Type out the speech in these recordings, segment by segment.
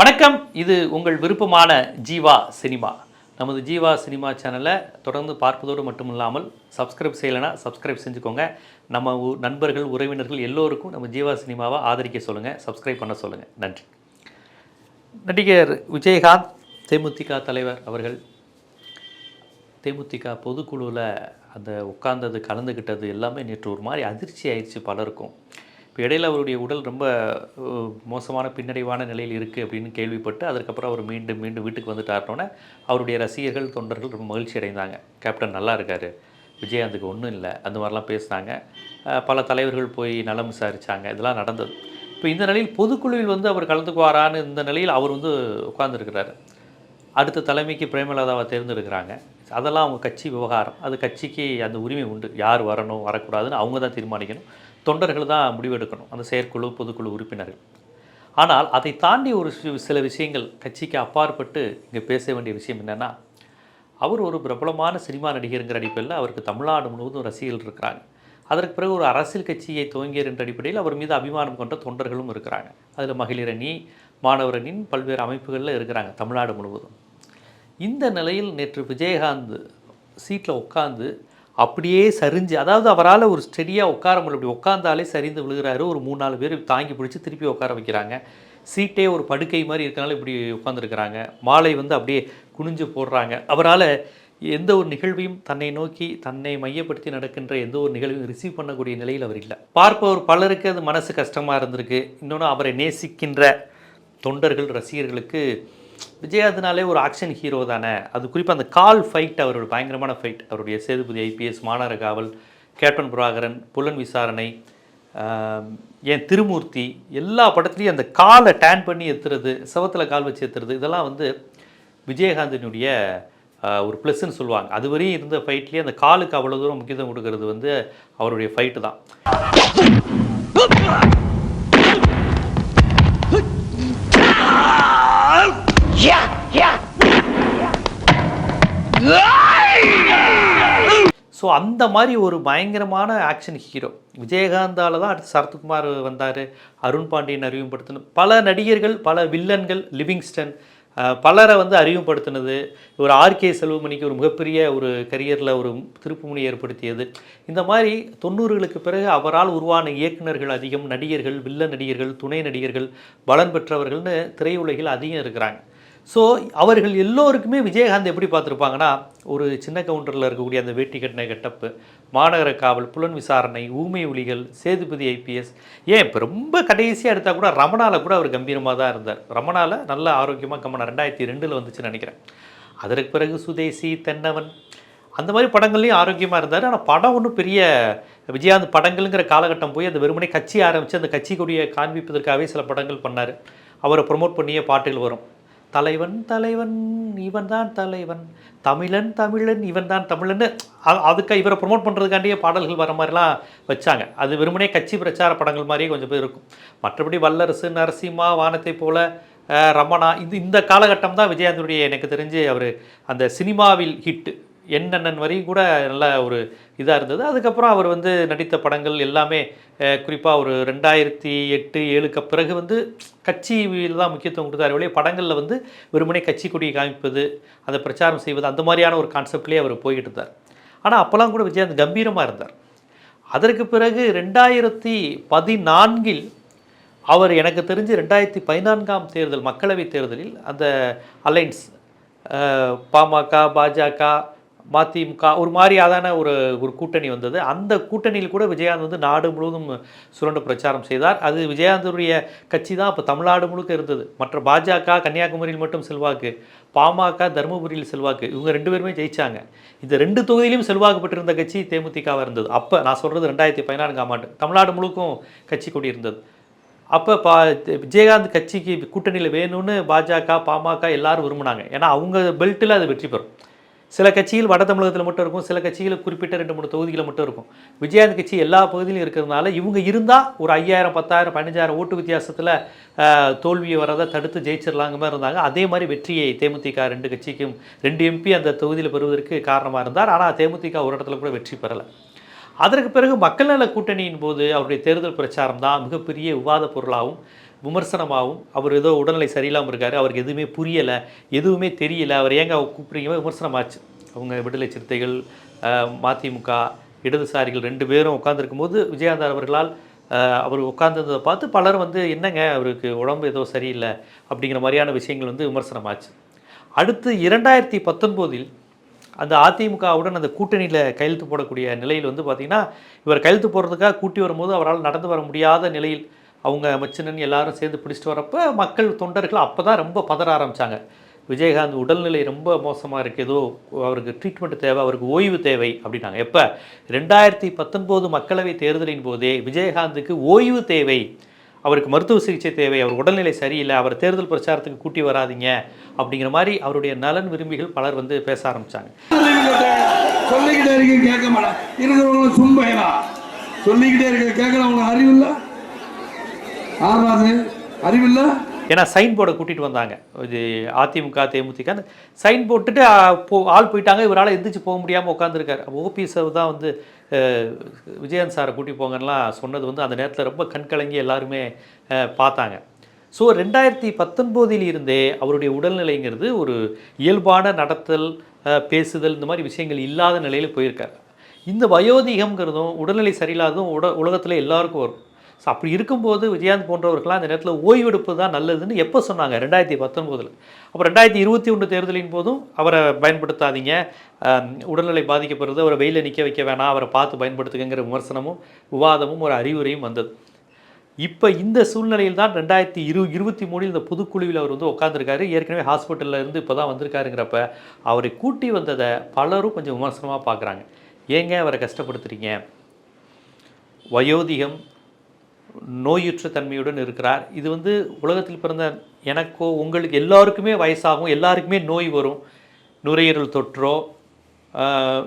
வணக்கம். இது உங்கள் விருப்பமான ஜீவா சினிமா. நமது ஜீவா சினிமா சேனலை தொடர்ந்து பார்ப்பதோடு மட்டுமில்லாமல் சப்ஸ்கிரைப் செய்யலைன்னா சப்ஸ்கிரைப் செஞ்சுக்கோங்க. நம்ம நண்பர்கள் உறவினர்கள் எல்லோருக்கும் நம்ம ஜீவா சினிமாவை ஆதரிக்க சொல்லுங்கள் சப்ஸ்கிரைப் பண்ண சொல்லுங்கள் நன்றி. நடிகர் விஜயகாந்த் தேமுதிக தலைவர் அவர்கள் தேமுதிக பொதுக்குழுவில் அந்த உட்கார்ந்தது கலந்துக்கிட்டது எல்லாமே நேற்று ஒரு மாதிரி அதிர்ச்சி ஆயிடுச்சு பலருக்கும். இப்போ இடையில அவருடைய உடல் ரொம்ப மோசமான பின்னடைவான நிலையில் இருக்குது அப்படின்னு கேள்விப்பட்டு அதுக்கப்புறம் அவர் மீண்டும் மீண்டும் வீட்டுக்கு வந்துட்டாருனோடனே அவருடைய ரசிகர்கள் தொண்டர்கள் ரொம்ப மகிழ்ச்சி அடைந்தாங்க. கேப்டன் நல்லா இருக்கார். விஜயகாந்துக்கு ஒன்றும் இல்லை. அந்த மாதிரிலாம் பேசினாங்க. பல தலைவர்கள் போய் நலம் விசாரித்தாங்க இதெல்லாம் நடந்தது. இப்போ இந்த நிலையில் பொதுக்குழுவில் வந்து அவர் கலந்துக்குவாரான்னு இந்த நிலையில் அவர் வந்து உட்கார்ந்துருக்கிறார். அடுத்த தலைமைக்கு பிரேமலதாவை தேர்ந்தெடுக்கிறாங்க. அதெல்லாம் அவங்க கட்சி விவகாரம். அது கட்சிக்கு அந்த உரிமை உண்டு. யார் வரணும் வரக்கூடாதுன்னு அவங்க தான் தீர்மானிக்கணும். தொண்டர்கள் தான் முடிவெடுக்கணும் அந்த செயற்குழு பொதுக்குழு உறுப்பினர்கள். ஆனால் அதை தாண்டி ஒரு சில விஷயங்கள் கட்சிக்கு அப்பாற்பட்டு இங்கே பேச வேண்டிய விஷயம் என்னென்னா அவர் ஒரு பிரபலமான சினிமா நடிகருங்கிற அடிப்படையில் அவருக்கு தமிழ்நாடு முழுவதும் ரசிகர்கள் இருக்கிறாங்க. அதற்கு பிறகு ஒரு அரசியல் கட்சியை துவங்கியர் என்ற அடிப்படையில் அவர் மீது அபிமானம் கொண்ட தொண்டர்களும் இருக்கிறாங்க. அதில் மகளிரணி அணி மாணவர் பல்வேறு அமைப்புகளில் இருக்கிறாங்க தமிழ்நாடு முழுவதும். இந்த நிலையில் நேற்று விஜயகாந்த் சீட்டில் உட்காந்து அப்படியே சரிஞ்சு அதாவது அவரால் ஒரு ஸ்டெடியாக உட்கார முடியல இப்படி உட்காந்தாலே சரிந்து விழுகிறாரு. ஒரு மூணு நாலு பேர் தாங்கி பிடிச்சி திருப்பி உட்கார வைக்கிறாங்க. சீட்டே ஒரு படுக்கை மாதிரி இருக்கனால இப்படி உட்காந்துருக்கிறாங்க மாலை வந்து அப்படியே குனிஞ்சு போடுறாங்க. அவரால் எந்த ஒரு நிகழ்வையும் தன்னை நோக்கி தன்னை மையப்படுத்தி நடக்கின்ற எந்த ஒரு நிகழ்வையும் ரிசீவ் பண்ணக்கூடிய நிலையில் அவர் இல்லை. பார்ப்பவர் பலருக்கு அது மனசு கஷ்டமாக இருந்திருக்கு. இன்னொன்று அவரை நேசிக்கின்ற தொண்டர்கள் ரசிகர்களுக்கு விஜயாதனாலே ஒரு ஆக்ஷன் ஹீரோ தானே. அது குறிப்பாக அந்த கால் ஃபைட் அவரோட பயங்கரமான ஃபைட் அவருடைய சேதுபதி ஐபிஎஸ் மாநகர காவல் கேப்டன் புராகரன் புலன் விசாரணை என் திருமூர்த்தி எல்லா படத்துலையும் அந்த காலை டேன் பண்ணி எத்துறது செவத்தில் கால் வச்சு எத்துறது இதெல்லாம் வந்து விஜயகாந்தினுடைய ஒரு ப்ளஸ்ன்னு சொல்லுவாங்க. அதுவரையும் இருந்த ஃபைட்லேயே அந்த காலுக்கு அவ்வளோ தூரம் முக்கியத்துவம் கொடுக்கறது வந்து அவருடைய ஃபைட்டு தான். அந்த மாதிரி ஒரு பயங்கரமான ஆக்ஷன் ஹீரோ விஜயகாந்தால் தான் அடுத்து சரத்குமார் வந்தார். அருண் பாண்டியன் அறிமுகப்படுத்தின பல நடிகர்கள் பல வில்லன்கள் லிவிங்ஸ்டன் பலரை வந்து அறிமுகப்படுத்தினது. ஒரு ஆர்கே செல்வமணிக்கு ஒரு மிகப்பெரிய ஒரு கரியரில் ஒரு திருப்புமுனை ஏற்படுத்தியது. இந்த மாதிரி தொண்ணூறுகளுக்கு பிறகு அவரால் உருவான இயக்குநர்கள் அதிகம் நடிகர்கள் வில்லன் நடிகர்கள் துணை நடிகர்கள் பலன் பெற்றவர்கள்னு திரையுலகில் அதிகம் இருக்கிறாங்க. ஸோ அவர்கள் எல்லோருக்குமே விஜயகாந்த் எப்படி பார்த்துருப்பாங்கன்னா ஒரு சின்ன கவுண்டரில் இருக்கக்கூடிய அந்த வேட்டி கட்டின கெட்டப்பு மாநகர காவல் புலன் விசாரணை ஊமை ஒலிகள் சேதுபதி ஐபிஎஸ் ஏன் இப்போ ரொம்ப கடைசியாக எடுத்தால் கூட ரமணாவில் கூட அவர் கம்பீரமாக தான் இருந்தார். ரமணாவில் நல்ல ஆரோக்கியமாக கம்மன் ரெண்டாயிரத்தி ரெண்டில் வந்துச்சுன்னு நினைக்கிறேன். அதற்கு பிறகு சுதேசி தென்னவன் அந்த மாதிரி படங்கள்லையும் ஆரோக்கியமாக இருந்தார். ஆனால் படம் ஒன்றும் பெரிய விஜயகாந்த் படங்கள்ங்கிற காலகட்டம் போய் அந்த வெறுமனே கட்சி ஆரம்பித்து அந்த கட்சி கொடியை காண்பிப்பதற்காகவே சில படங்கள் பண்ணார். அவரை ப்ரொமோட் பண்ணியே பாட்டுகள் வரும். தலைவன் தலைவன் இவன் தான் தலைவன். தமிழன் தமிழன் இவன் தான் தமிழன்னு அதுக்கு இவரை ப்ரொமோட் பண்ணுறதுக்காண்டியே பாடல்கள் வர மாதிரிலாம் வச்சாங்க. அது வெறுமனே கட்சி பிரச்சார படங்கள் மாதிரியே கொஞ்சம் பேர் இருக்கும். மற்றபடி வல்லரசு நரசிம்மா வானத்தை போல ரமணா இது இந்த காலகட்டம் தான் விஜயாந்தனுடைய எனக்கு தெரிஞ்சு அவர் அந்த சினிமாவில் ஹிட்டு என்னென்னன் வரையும் கூட நல்ல ஒரு இதாக இருந்தது. அதுக்கப்புறம் அவர் வந்து நடித்த படங்கள் எல்லாமே குறிப்பாக ஒரு ரெண்டாயிரத்தி எட்டு ஏழுக்கு பிறகு வந்து கட்சியில் தான் முக்கியத்துவம் கொடுத்தார் வழியே படங்களில் வந்து வெறுமனே கட்சி கொடியை காமிப்பது அதை பிரச்சாரம் செய்வது அந்த மாதிரியான ஒரு கான்செப்ட்லேயே அவர் போய்கிட்டு இருந்தார். ஆனால் அப்போல்லாம் கூட விஜயகாந்த் கம்பீரமாக இருந்தார். அதற்கு பிறகு ரெண்டாயிரத்தி பதினான்கில் அவர் எனக்கு தெரிஞ்சு ரெண்டாயிரத்தி பதினான்காம் தேர்தல் மக்களவைத் தேர்தலில் அந்த அலைன்ஸ் பாமக பாஜக மதிமுக ஒரு மாதிரியாதான ஒரு ஒரு கூட்டணி வந்தது. அந்த கூட்டணியில் கூட விஜயகாந்த் வந்து நாடு முழுவதும் சுரண்டு பிரச்சாரம் செய்தார். அது விஜயகாந்தருடைய கட்சி தான். அப்போ தமிழ்நாடு முழுக்க இருந்தது. மற்ற பாஜக கன்னியாகுமரியில் மட்டும் செல்வாக்கு பாமக தருமபுரியில் செல்வாக்கு. இவங்க ரெண்டு பேருமே ஜெயிச்சாங்க. இந்த ரெண்டு தொகுதியிலும் செல்வாக்கு பெற்றிருந்த கட்சி தேமுதிகவாக இருந்தது. அப்போ நான் சொல்கிறது ரெண்டாயிரத்தி பதினான்காம் ஆண்டு. தமிழ்நாடு முழுக்கும் கட்சி கொடி இருந்தது அப்போ பா விஜயகாந்த் கட்சிக்கு கூட்டணியில் வேணும்னு பாஜக பாமக எல்லாரும் விரும்பினாங்க. ஏன்னா அவங்க பெல்ட்டில் அது வெற்றி பெறும். சில கட்சியில் வட தமிழகத்தில் மட்டும் இருக்கும் சில கட்சிகள் குறிப்பிட்ட ரெண்டு மூணு தொகுதிகளில் மட்டும் இருக்கும். விஜயகாந்த் கட்சி எல்லா பகுதியிலும் இருக்கிறதுனால இவங்க இருந்தால் ஒரு ஐயாயிரம் பத்தாயிரம் பதினஞ்சாயிரம் ஓட்டு வித்தியாசத்தில் தோல்வியை வரதை தடுத்து ஜெயிச்சிடலாங்க மாதிரி இருந்தாங்க. அதே மாதிரி வெற்றியை தேமுதிக ரெண்டு கட்சிக்கும் ரெண்டு எம்பி அந்த தொகுதியில் பெறுவதற்கு காரணமாக இருந்தார். ஆனால் தேமுதிக ஒரு இடத்துல கூட வெற்றி பெறலை. அதற்கு பிறகு மக்கள் நல கூட்டணியின் போது அவருடைய தேர்தல் பிரச்சாரம் தான் மிகப்பெரிய விவாத பொருளாகவும் விமர்சனமாகவும் அவர் ஏதோ உடல்நிலை சரியில்லாமல் இருக்கார் அவருக்கு எதுவுமே புரியலை எதுவுமே தெரியல அவர் ஏங்க கூப்பிட்றீங்க? விமர்சனமாச்சு. அவங்க விடுதலை சிறுத்தைகள் மதிமுக இடதுசாரிகள் ரெண்டு பேரும் உட்காந்துருக்கும் போது விஜயகாந்த் அவர்களால் அவர் உட்காந்துருந்ததை பார்த்து பலர் வந்து என்னங்க அவருக்கு உடம்பு ஏதோ சரியில்லை? அப்படிங்கிற மாதிரியான விஷயங்கள் வந்து விமர்சனமாச்சு. அடுத்து இரண்டாயிரத்தி பத்தொன்பதில் அந்த அதிமுகவுடன் அந்த கூட்டணியில் கையெழுத்து போடக்கூடிய நிலையில் வந்து பார்த்திங்கன்னா இவர் கையெழுத்து போடுறதுக்காக கூட்டி வரும்போது அவரால் நடந்து வர முடியாத நிலையில் அவங்க மச்சினன் எல்லாரும் சேர்ந்து பிடிச்சிட்டு வரப்போ மக்கள் தொண்டர்கள் அப்போ தான் ரொம்ப பதற ஆரம்பித்தாங்க விஜயகாந்த் உடல்நிலை ரொம்ப மோசமாக இருக்குது ஏதோ அவருக்கு ட்ரீட்மெண்ட் தேவை அவருக்கு ஓய்வு தேவை அப்படின்னாங்க. எப்போ? ரெண்டாயிரத்தி பத்தொன்பது மக்களவை தேர்தலின் போதே விஜயகாந்துக்கு ஓய்வு தேவை. அவருக்கு மருத்துவ சிகிச்சை தேவை. அவர் உடல்நிலை சரியில்லை. அவர் தேர்தல் பிரச்சாரத்துக்கு கூட்டி வராதீங்க அப்படிங்கிற மாதிரி அவருடைய நலன் விரும்பிகள் பலர் வந்து பேச ஆரம்பித்தாங்க சொல்லிக்கிட்டே இருக்கு கேட்க மாட்டேன். இருக்கிறவங்க சும்பையலா சொல்லிக்கிட்டே இருக்க கேட்கறவங்க அறிவு இல்லை? ஆறாது அறிவில்லை? ஏன்னா சைன் போர்டை கூட்டிகிட்டு வந்தாங்க. இது அதிமுக தேமுதிக அந்த சைன் போட்டுட்டு போ ஆள் போயிட்டாங்க. இவரால் எந்திரிச்சு போக முடியாமல் உட்காந்துருக்காரு ஓபிஎஸ் தான் வந்து விஜயன் சாரை கூட்டி போங்கலாம் சொன்னது வந்து அந்த நேரத்தில் ரொம்ப கண்கலங்கி எல்லாருமே பார்த்தாங்க. ஸோ ரெண்டாயிரத்தி பத்தொன்போதில் இருந்தே அவருடைய உடல்நிலைங்கிறது ஒரு இயல்பான நடத்தல் பேசுதல் இந்த மாதிரி விஷயங்கள் இல்லாத நிலையில் போயிருக்காரு. இந்த வயோதிகம்ங்கிறதும் உடல்நிலை சரியில்லாததும் உட உலகத்தில் எல்லாருக்கும் வரும். ஸோ அப்படி இருக்கும்போது விஜயகாந்த் போன்றவர்கள்லாம் அந்த நேரத்தில் ஓய்வெடுப்பு தான் நல்லதுன்னு எப்போ சொன்னாங்க? ரெண்டாயிரத்தி பத்தொம்போதில் அப்போ ரெண்டாயிரத்தி இருபத்தி ஒன்று தேர்தலின் போதும் அவரை பயன்படுத்தாதீங்க. உடல்நிலை பாதிக்கப்படுறது அவரை வெயிலில் நிற்க வைக்க வேணாம் அவரை பார்த்து பயன்படுத்துங்கிற விமர்சனமும் விவாதமும் ஒரு அறிவுரையும் வந்தது. இப்போ இந்த சூழ்நிலையில் தான் ரெண்டாயிரத்தி இரு இருபத்தி மூணில் இந்த புதுக்குழுவில் அவர் வந்து உட்காந்துருக்காரு ஏற்கனவே ஹாஸ்பிட்டலில் இருந்து இப்போ தான் வந்திருக்காருங்கிறப்ப அவரை கூட்டி வந்ததை பலரும் கொஞ்சம் விமர்சனமாக பார்க்குறாங்க ஏங்க அவரை கஷ்டப்படுத்துகிறீங்க வயோதிகம் நோயுற்ற தன்மையுடன் இருக்கிறார். இது வந்து உலகத்தில் பிறந்த எனக்கோ உங்களுக்கு எல்லாருக்குமே வயசாகும் எல்லாருக்குமே நோய் வரும். நுரையீரல் தொற்றோ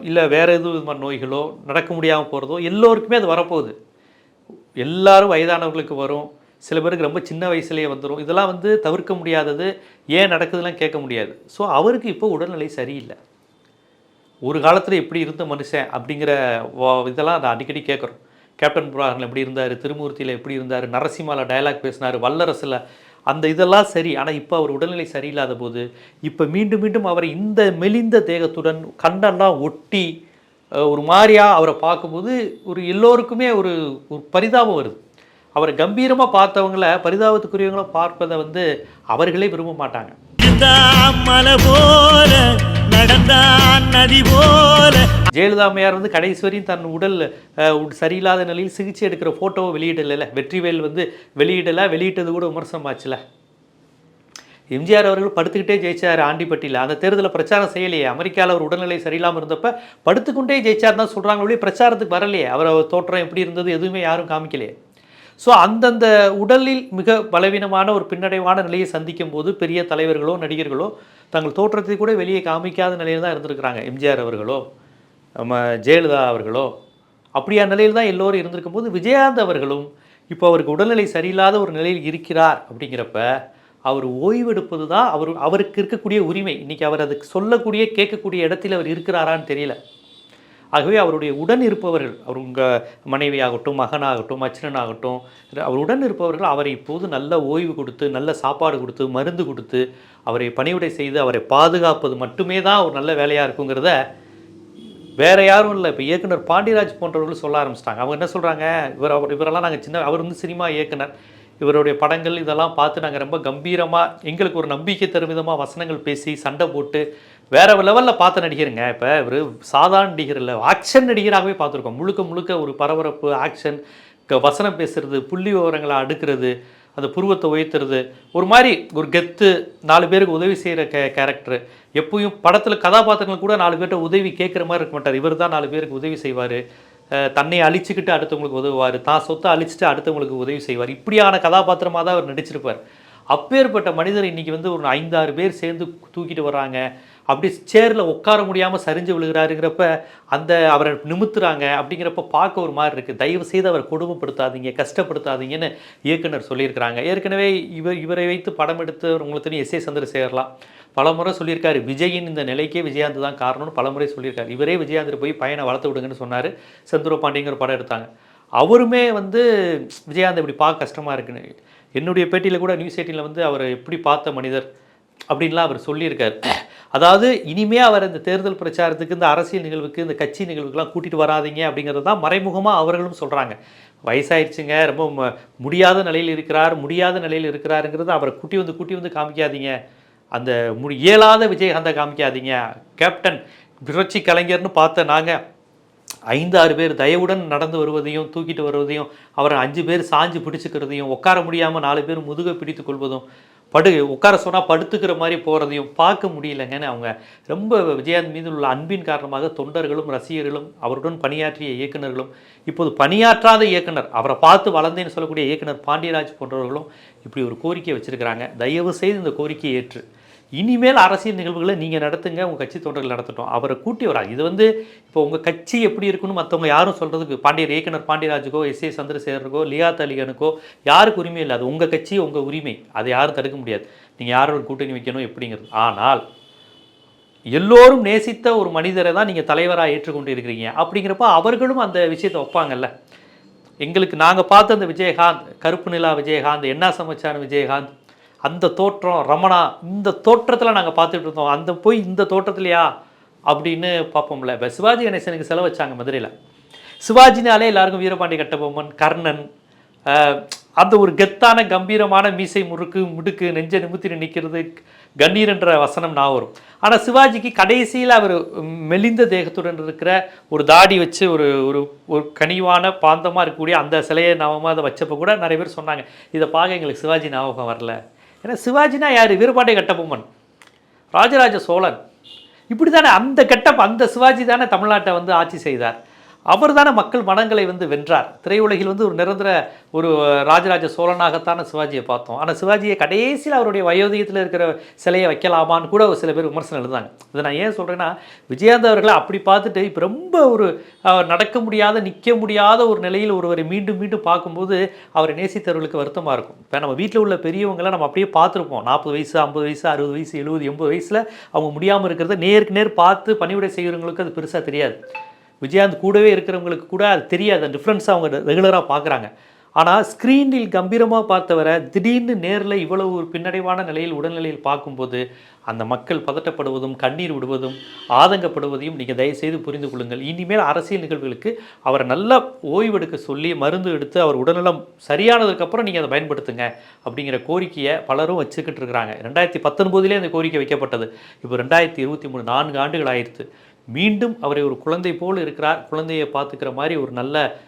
இல்லை வேறு எதுவும் விதமான நோய்களோ நடக்க முடியாமல் போகிறதோ எல்லோருக்குமே அது வரப்போகுது. எல்லாரும் வயதானவர்களுக்கு வரும். சில பேருக்கு ரொம்ப சின்ன வயசுலேயே வந்துடும் இதெல்லாம் வந்து தவிர்க்க முடியாதது ஏன் நடக்குதுலாம் கேட்க முடியாது. ஸோ அவருக்கு இப்போ உடல்நிலை சரியில்லை. ஒரு காலத்தில் எப்படி இருந்த மனுஷன் அப்படிங்கிற இதெல்லாம் நான் அடிக்கடி கேட்குறோம். கேப்டன் புராகன் எப்படி இருந்தார் திருமூர்த்தியில் எப்படி இருந்தார் நரசிம்மாவில் டயலாக் பேசினார் வல்லரசில் அந்த இதெல்லாம் சரி. ஆனால் இப்போ அவர் உடல்நிலை சரியில்லாத போது இப்போ மீண்டும் மீண்டும் அவரை இந்த மெலிந்த தேகத்துடன் கண்டெல்லாம் ஒட்டி ஒரு மாதிரியாக அவரை பார்க்கும்போது ஒரு எல்லோருக்குமே ஒரு ஒரு பரிதாபம் வருது. அவரை கம்பீரமாக பார்த்தவங்கள பரிதாபத்துக்குரியவங்கள பார்ப்பதை வந்து அவர்களே விரும்ப மாட்டாங்க. மலை போல நடந்தான் நதி போல. ஜெயலலிதா அம்மையார் வந்து கடைசி வரையும் தன் உடல் சரியில்லாத நிலையில் சிகிச்சை எடுக்கிற ஃபோட்டோவை வெளியிடலைல்ல வெற்றிவேல் வந்து வெளியிடலை. வெளியிட்டது கூட விமர்சனமாச்சுல எம்ஜிஆர் அவர்கள் படுத்துக்கிட்டே ஜெயிச்சார் ஆண்டிப்பட்டியில். அந்த தேர்தலில் பிரச்சாரம் செய்யலையே. அமெரிக்காவில் அவர் உடல்நிலை சரியில்லாமல் இருந்தப்ப படுத்துக்கொண்டே ஜெயிச்சார் தான் சொல்கிறாங்க அப்படியே பிரச்சாரத்துக்கு வரலையே. அவர் அவர் தோற்றம் எப்படி இருந்தது எதுவுமே யாரும் காமிக்கலையே. ஸோ அந்தந்த உடலில் மிக பலவீனமான ஒரு பின்னடைவான நிலையை சந்திக்கும் போது பெரிய தலைவர்களோ நடிகர்களோ தங்கள் தோற்றத்தை கூட வெளியே காமிக்காத நிலையில் தான் இருந்திருக்கிறாங்க. எம்ஜிஆர் அவர்களோ நம்ம ஜெயலலிதா அவர்களோ அப்படியான நிலையில் தான் எல்லோரும் இருந்திருக்கும் போது விஜயகாந்த் அவர்களும் இப்போ அவருக்கு உடல்நிலை சரியில்லாத ஒரு நிலையில் இருக்கிறார் அப்படிங்கிறப்ப அவர் ஓய்வெடுப்பது தான் அவர் அவருக்கு இருக்கக்கூடிய உரிமை. இன்றைக்கி அவர் அதுக்கு சொல்லக்கூடிய கேட்கக்கூடிய இடத்தில் அவர் இருக்கிறாரான்னு தெரியல. ஆகவே அவருடைய உடன் இருப்பவர்கள் அவர் உங்கள் மனைவியாகட்டும் மகனாகட்டும் மச்சினனாகட்டும் அவர் உடன் இருப்பவர்கள் அவரை இப்போது நல்ல ஓய்வு கொடுத்து நல்ல சாப்பாடு கொடுத்து மருந்து கொடுத்து அவரை பணிவிடை செய்து அவரை பாதுகாப்பது மட்டுமே தான் ஒரு நல்ல வேலையாக இருக்குங்கிறத வேறு யாரும் இல்லை. இப்போ இயக்குனர் பாண்டியராஜ் போன்றவர்கள் சொல்ல ஆரம்பிச்சிட்டாங்க. அவங்க என்ன சொல்கிறாங்க இவர் அவர் இவரெல்லாம் நாங்கள் சின்ன அவர் வந்து சினிமா இயக்குனர். இவருடைய படங்கள் இதெல்லாம் பார்த்து நாங்கள் ரொம்ப கம்பீரமாக எங்களுக்கு ஒரு நம்பிக்கை தரும் விதமாக வசனங்கள் பேசி சண்டை போட்டு வேற லெவலில் பார்த்த நடிகருங்க. இப்போ இவர் சாதாரண நடிகர் இல்லை ஆக்ஷன் நடிகராகவே பார்த்துருக்கோம். முழுக்க முழுக்க ஒரு பரபரப்பு ஆக்ஷன் வசனம் பேசுறது புள்ளி விவரங்களை அடுக்கிறது அந்த புருவத்தை உயர்த்துறது ஒரு மாதிரி ஒரு கெத்து நாலு பேருக்கு உதவி செய்கிற கே கேரக்டர் எப்பயும் படத்தில் கதாபாத்திரங்கள் கூட நாலு பேர்கிட்ட உதவி கேட்குற மாதிரி இருக்க மாட்டார். இவர் தான் நாலு பேருக்கு உதவி செய்வார். தன்னை அழிச்சுக்கிட்டு அடுத்தவங்களுக்கு உதவுவார். தான் சொத்தை அழிச்சிட்டு அடுத்தவங்களுக்கு உதவி செய்வார். இப்படியான கதாபாத்திரமாக தான் அவர் நடிச்சிருப்பார். அப்பேற்பட்ட மனிதர் இன்றைக்கி வந்து ஒரு ஐந்தாறு பேர் சேர்ந்து தூக்கிட்டு வராங்க அப்படி சேரில் உட்கார முடியாமல் சரிஞ்சு விழுகிறாருங்கிறப்ப அந்த அவரை நிமித்துறாங்க அப்படிங்கிறப்ப பார்க்க ஒரு மாதிரி இருக்குது தயவு செய்து அவரை கொடுமைப்படுத்தாதீங்க கஷ்டப்படுத்தாதீங்கன்னு இயக்குனர் சொல்லியிருக்கிறாங்க. ஏற்கனவே இவர் இவரை வைத்து படம் எடுத்து உங்களுக்கு தெரியும் எஸ் ஏ சந்திரசேகர்லாம் பலமுறை சொல்லியிருக்காரு. விஜயின் இந்த நிலைக்கே விஜயாந்த் தான் காரணம்னு பலமுறை சொல்லியிருக்காரு. இவரே விஜயாந்தர் போய் பையனை வளர்த்து விடுங்கன்னு சொன்னார் செந்தூர பாண்டியங்கிற படம் எடுத்தாங்க. அவருமே வந்து விஜயாந்த் இப்படி பார்க்க கஷ்டமாக இருக்குன்னு. என்னுடைய பேட்டியில் கூட நியூஸ் எயிட்டினில் வந்து அவர் எப்படி பார்த்த மனிதர் அப்படின்லாம் அவர் சொல்லியிருக்காரு. அதாவது இனிமே அவர் இந்த தேர்தல் பிரச்சாரத்துக்கு இந்த அரசியல் நிகழ்வுக்கு இந்த கட்சி நிகழ்வுக்கெல்லாம் கூட்டிகிட்டு வராதீங்க அப்படிங்கிறது தான் மறைமுகமாக அவர்களும் சொல்கிறாங்க வயசாயிடுச்சுங்க ரொம்ப முடியாத நிலையில் இருக்கிறார் முடியாத நிலையில் இருக்கிறாருங்கிறது அவரை கூட்டி வந்து கூட்டி வந்து காமிக்காதீங்க. அந்த மு இயலாத விஜயகாந்தை காமிக்காதீங்க. கேப்டன் புரட்சி கலைஞர்னு பார்த்த நாங்கள் ஐந்து ஆறு பேர் தயவுடன் நடந்து வருவதையும் தூக்கிட்டு வருவதையும் அவரை அஞ்சு பேர் சாஞ்சு பிடிச்சிக்கிறதையும் உட்கார முடியாமல் நாலு பேர் முதுகை பிடித்து கொள்வதும் படு உட்கார சொன்னால் படுத்துக்கிற மாதிரி போகிறதையும் பார்க்க முடியலங்கன்னு அவங்க ரொம்ப விஜயகாந்த் மீது உள்ள அன்பின் காரணமாக தொண்டர்களும் ரசிகர்களும் அவருடன் பணியாற்றிய இயக்குனர்களும் இப்போது பணியாற்றாத இயக்குனர் அவரை பார்த்து வளர்ந்தேன்னு சொல்லக்கூடிய இயக்குனர் பாண்டியராஜ் போன்றவர்களும் இப்படி ஒரு கோரிக்கை வச்சுருக்கிறாங்க. தயவு செய்து இந்த கோரிக்கையை ஏற்று. இனிமேல் அரசியல் நிகழ்வுகளை நீங்கள் நடத்துங்க உங்கள் கட்சி தொண்டர்கள் நடத்தட்டும். அவரை கூட்டி வராது இது வந்து இப்போ உங்கள் கட்சி எப்படி இருக்குன்னு மற்றவங்க யாரும் சொல்கிறதுக்கு பாண்டியர் இயக்குனர் பாண்டியராஜுக்கோ எஸ் ஏ சந்திரசேகருக்கோ லியாத் அலிகனுக்கோ யாருக்கு உரிமை இல்லை? அது உங்கள் கட்சி உங்கள் உரிமை. அதை யாரும் தடுக்க முடியாது. நீங்கள் யாரோட கூட்டணி வைக்கணும் எப்படிங்கிறது. ஆனால் எல்லோரும் நேசித்த ஒரு மனிதரை தான் நீங்கள் தலைவராக ஏற்றுக்கொண்டு இருக்கிறீங்க அப்படிங்கிறப்ப அவர்களும் அந்த விஷயத்தை வைப்பாங்கல்ல. எங்களுக்கு நாங்கள் பார்த்த அந்த விஜயகாந்த் கருப்பு நிலா விஜயகாந்த் என்ன சமைச்சான விஜயகாந்த் அந்த தோற்றம் ரமணா இந்த தோற்றத்தில் நாங்கள் பார்த்துட்டு இருந்தோம். அந்த போய் இந்த தோற்றத்துலையா? அப்படின்னு பார்ப்போம்ல. இப்போ சிவாஜி கணேசனுக்கு செலவு வச்சாங்க மதுரையில். சிவாஜினாலே எல்லாருக்கும் வீரபாண்டி கட்டபொம்மன் கர்ணன் அந்த ஒரு கெத்தான கம்பீரமான மீசை முறுக்கு முடுக்கு நெஞ்ச நிமித்தி நிற்கிறது கண்ணீர் என்ற வசனம் நான் வரும். ஆனால் சிவாஜிக்கு கடைசியில் அவர் மெலிந்த தேகத்துடன் இருக்கிற ஒரு தாடி வச்சு ஒரு ஒரு ஒரு கனிவான பாந்தமாக இருக்கக்கூடிய அந்த சிலையை நாமமாக அதை வச்சப்போ கூட நிறைய பேர் சொன்னாங்க. இதை பார்க்க எங்களுக்கு சிவாஜி ஞாபகம் வரல. ஏன்னா சிவாஜினா யார்? வீரபாண்டிய கட்டபொம்மன். ராஜராஜ சோழன். இப்படி தானே அந்த கெட்டப் அந்த சிவாஜி தானே தமிழ்நாட்டை வந்து ஆட்சி செய்தார். அவர் தானே மக்கள் மனங்களை வந்து வென்றார். திரையுலகில் வந்து ஒரு நிரந்தர ஒரு ராஜராஜ சோழனாகத்தானே சிவாஜியை பார்த்தோம். ஆனால் சிவாஜியை கடைசியில் அவருடைய வயோதிகத்தில் இருக்கிற சிலையை வைக்கலாமான்னு கூட ஒரு சில பேர் விமர்சனம் எழுந்தாங்க இதை நான் ஏன் சொல்கிறேன்னா விஜயகாந்த் அவர்களை அப்படி பார்த்துட்டு இப்போ ரொம்ப ஒரு நடக்க முடியாத நிற்க முடியாத ஒரு நிலையில் ஒருவரை மீண்டும் மீண்டும் பார்க்கும்போது அவரை நேசித்தவர்களுக்கு வருத்தமாக இருக்கும். இப்போ நம்ம வீட்டில் உள்ள பெரியவங்களை நம்ம அப்படியே பார்த்துருப்போம். நாற்பது வயசு ஐம்பது வயசு அறுபது வயசு எழுபது எண்பது வயசில் அவங்க முடியாமல் இருக்கிறத நேருக்கு நேர் பார்த்து பணிவிடை செய்கிறவங்களுக்கு அது பெருசாக தெரியாது. விஜயாந்த் கூடவே இருக்கிறவங்களுக்கு கூட அது தெரியாது. டிஃப்ரென்ஸாக அவங்க ரெகுலராக பார்க்குறாங்க. ஆனால் ஸ்க்ரீனில் கம்பீரமாக பார்த்தவரை திடீர்னு நேரில் இவ்வளவு ஒரு பின்னடைவான நிலையில் உடல்நிலையில் பார்க்கும்போது அந்த மக்கள் பதட்டப்படுவதும் கண்ணீர் விடுவதும் ஆதங்கப்படுவதையும் நீங்கள் தயவுசெய்து புரிந்து கொள்ளுங்கள். இனிமேல் அரசியல் நிகழ்வுகளுக்கு அவரை நல்லா ஓய்வெடுக்க சொல்லி மருந்து எடுத்து அவர் உடல்நலம் சரியானதுக்கப்புறம் நீங்கள் அதை பயன்படுத்துங்க அப்படிங்கிற கோரிக்கையை பலரும் வச்சுக்கிட்டு இருக்கிறாங்க. ரெண்டாயிரத்தி பத்தொன்பதுலேயே அந்த கோரிக்கை வைக்கப்பட்டது. இப்போ ரெண்டாயிரத்தி இருபத்தி மூணு நான்கு ஆண்டுகள் ஆயிடுத்து. மீண்டும் அவரை ஒரு குழந்தை போல் இருக்கிறார் குழந்தையை பார்த்துக்கிற மாதிரி ஒரு நல்ல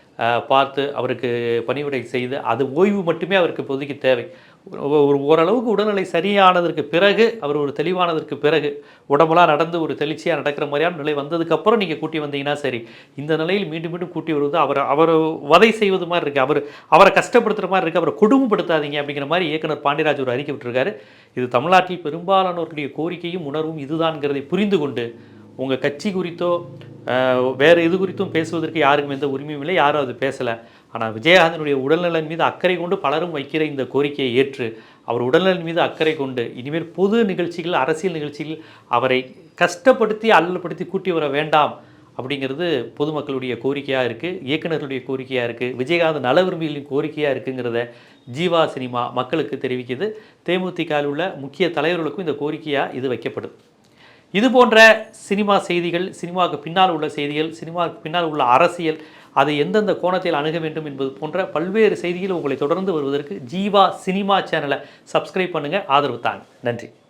பார்த்து அவருக்கு பணிவிடை செய்து அது ஓய்வு மட்டுமே அவருக்கு இப்போதைக்கு தேவை. ஒரு- ஓரளவுக்கு உடல்நிலை சரியானதற்கு பிறகு அவர் ஒரு தெளிவானதற்கு பிறகு உடம்பெல்லாம் நடந்து ஒரு தெளிச்சியாக நடக்கிற மாதிரியான நிலை வந்ததுக்கப்புறம் நீங்கள் கூட்டி வந்தீங்கன்னா சரி. இந்த நிலையில் மீண்டும் மீண்டும் கூட்டி வருவது அவரை அவர் வதை செய்வது மாதிரி இருக்குது அவர் அவரை கஷ்டப்படுத்துகிற மாதிரி இருக்குது அவரை கொடுமைப்படுத்தாதீங்க அப்படிங்கிற மாதிரி இயக்குனர் பாண்டியராஜ் ஒரு அறிக்கை விட்டுருக்காரு. இது தமிழ்நாட்டில் பெரும்பாலானோருடைய கோரிக்கையும் உணர்வும் இதுதான்ங்கிறதை புரிந்து கொண்டு உங்கள் கட்சி குறித்தோ வேறு இது குறித்தும் பேசுவதற்கு யாருக்கும் எந்த உரிமையும் இல்லை. யாரும் அது பேசலை. ஆனால் விஜயகாந்தனுடைய உடல்நலன் மீது அக்கறை கொண்டு பலரும் வைக்கிற இந்த கோரிக்கையை ஏற்று அவர் உடல்நலன் மீது அக்கறை கொண்டு இனிமேல் பொது நிகழ்ச்சிகள் அரசியல் நிகழ்ச்சிகள் அவரை கஷ்டப்படுத்தி அல்லப்படுத்தி கூட்டி வர வேண்டாம் அப்படிங்கிறது பொதுமக்களுடைய கோரிக்கையாக இருக்குது இயக்குனர்களுடைய கோரிக்கையாக இருக்குது விஜயகாந்த் நல விரும்பிகளின் கோரிக்கையாக இருக்குங்கிறத ஜீவா சினிமா மக்களுக்கு தெரிவிக்குது. தேமுதிகவில் உள்ள முக்கிய தலைவர்களுக்கும் இந்த கோரிக்கையாக இது வைக்கப்படும். இது போன்ற சினிமா செய்திகள் சினிமாவுக்கு பின்னால் உள்ள செய்திகள் சினிமாவுக்கு பின்னால் உள்ள அரசியல் அதை எந்தெந்த கோணத்தில் அணுக வேண்டும் என்பது போன்ற பல்வேறு செய்திகள் உங்களை தொடர்ந்து வருவதற்கு ஜீவா சினிமா சேனலை சப்ஸ்கிரைப் பண்ணுங்கள் ஆதரவு தாங்க. நன்றி.